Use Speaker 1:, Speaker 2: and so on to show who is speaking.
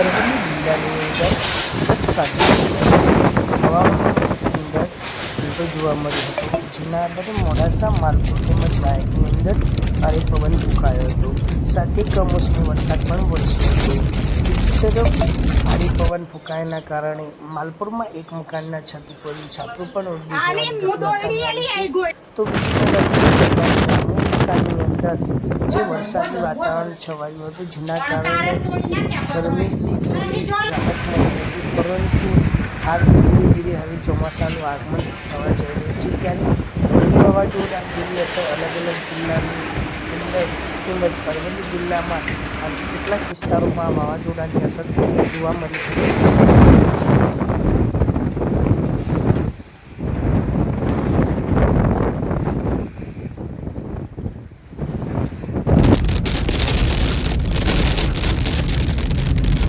Speaker 1: અરવલ્લી જિલ્લાની અંદર ગત સાથે હવામાન અંદર ઉલટો જોવા મળ્યો હતો. જેના આધારે મોડાસા, માલપુર તેમજ ડાયટની અંદર ભારે પવન ફૂંકાયો હતો. સાથે કમોસમી વરસાદ પણ વરસ્યો હતો. તરફ ભારે પવન ફૂંકાયાના કારણે માલપુરમાં એક મકાનના છત ઉપરનું છાપરું પણ ઉડી તો બીજી તરફ જે વરસાદી વાતાવરણ છવાયું હતું. જેના કારણે ગરમીથી થોડી રાહત મળી હતી. પરંતુ હાલ ધીરે ધીરે હવે ચોમાસાનું આગમન થવા જઈ રહ્યું છે. ત્યારે વાવાઝોડા જેવી અસર અલગ અલગ જિલ્લાની અંદર તેમજ અરવલ્લી જિલ્લામાં કેટલાક વિસ્તારોમાં વાવાઝોડાની અસર જોવા મળી હતી.